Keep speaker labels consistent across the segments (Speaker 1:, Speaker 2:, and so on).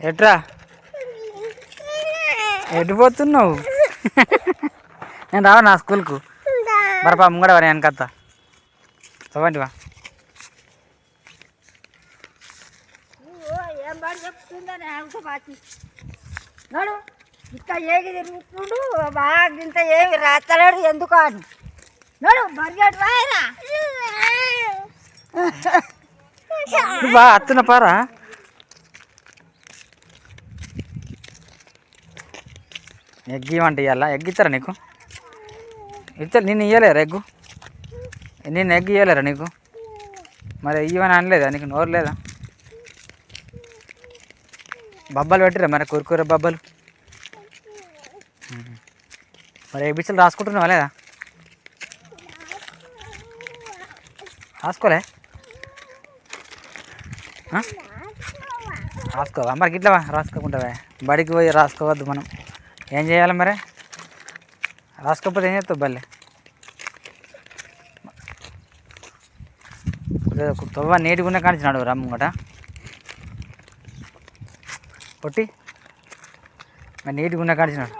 Speaker 1: ఎట్రా? ఎటు పోతున్నావు? నేను రావా నా స్కూల్కు. బరపా ముంగడ వారి వెనకత్త? చదవండి వా.
Speaker 2: ఏం నడు ఇంత ఏగి తిరుగుతుండు బాగా ఇంత ఏమి రాస్తలేడు ఎందుకు అని. నడు బరిగెట్ రాయరా
Speaker 1: నువ్వు బా అత్తున పారా. ఎగ్ ఇవ్వండి ఇవ్వాలా ఎగ్ ఇస్తారా నీకు? ఇస్తారు నేను ఇవ్వలేరా ఎగ్గు? నేను ఎగ్ ఇవ్వలేరా నీకు? మరి ఇవ్వని అనలేదా నీకు? నోరు లేదా? బబ్బలు పెట్టిరా మరి కూరకూర బబ్బలు? మరి ఏ బిచ్చలు రాసుకుంటున్నావా లేదా? రాసుకోలే? రాసుకోవా? మరి గిట్లవా రాసుకోకుంటావా బడికి పోయి రాసుకోవద్దు మనం. ఏం చేయాలి మరి? రాసుకోకపోతే ఏం చేస్తావు బల్లే? తవ్వ నీటిగా ఉన్న కానిచ్చినాడు రమ్మంగట పొట్టి. మరి నీటిగా ఉన్న కానిచ్చినాడు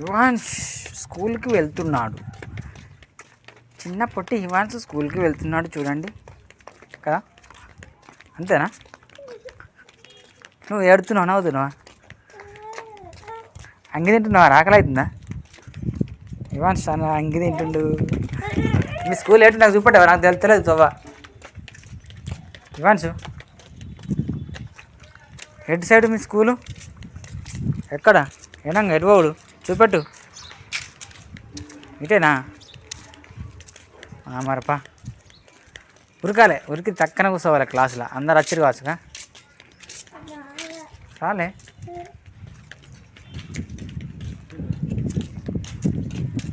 Speaker 1: ఇవాన్స్ స్కూల్కి వెళ్తున్నాడు. చిన్న పొట్టి స్కూల్కి వెళ్తున్నాడు చూడండి. కదా? అంతేనా? నువ్వు ఏడుతున్నావు నవ్వుతున్నావా? అంగి తింటున్నావా? ఆకలి అవుతుందా హివాన్స్ అంగి తింటుండు. మీ స్కూల్ ఏంటి నాకు చూపెట్టావా? నాకు తెలుతలేదు తవ్వా ఇవాన్సు ఎటు సైడ్ మీ స్కూలు? ఎక్కడ? ఏనంగా ఎటువడు చూపెట్టు. ఇటేనా? మరపా ఉరకాలే ఉరికి తక్కన కూర్చోవాలి క్లాసులో. అందరు వచ్చిరు కావచ్చుగా? రాలే.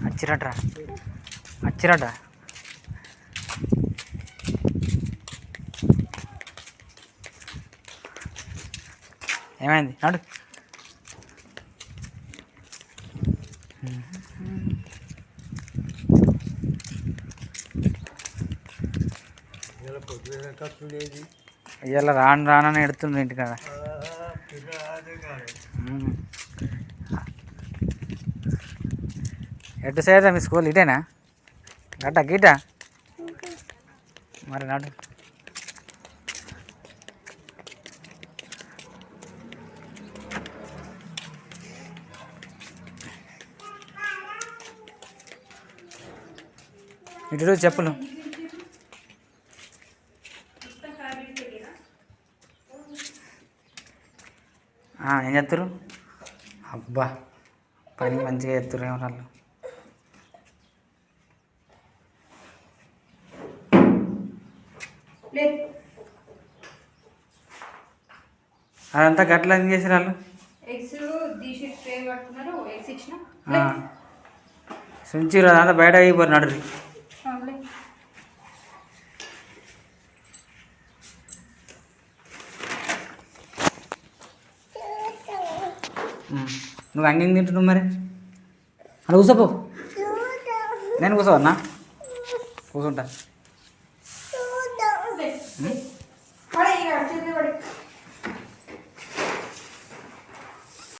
Speaker 1: అచ్చిరట్రా. అచ్చిరట్రా. ఏమైంది? నడు. ఇవాళ రాను రానని ఎడుతుండ్రు ఇంటికాడ. ఎటు సైడ్ మీ స్కూల్? ఇటేనా? గట్ట గీట? మరి నాడు. ఇటు చెప్పులు. ఏం చేస్తారు అబ్బా పని మంచిగా చేస్తారు ఏమో వాళ్ళు అదంతా గట్ల ఏం చేసారు వాళ్ళు? సుంచిరు అదంతా బయట అయిపోరు నడురి నువ్వు అంగ తింటున్నావు మరి అలా కూసపో నేను కూసవన్నా కూసుంటా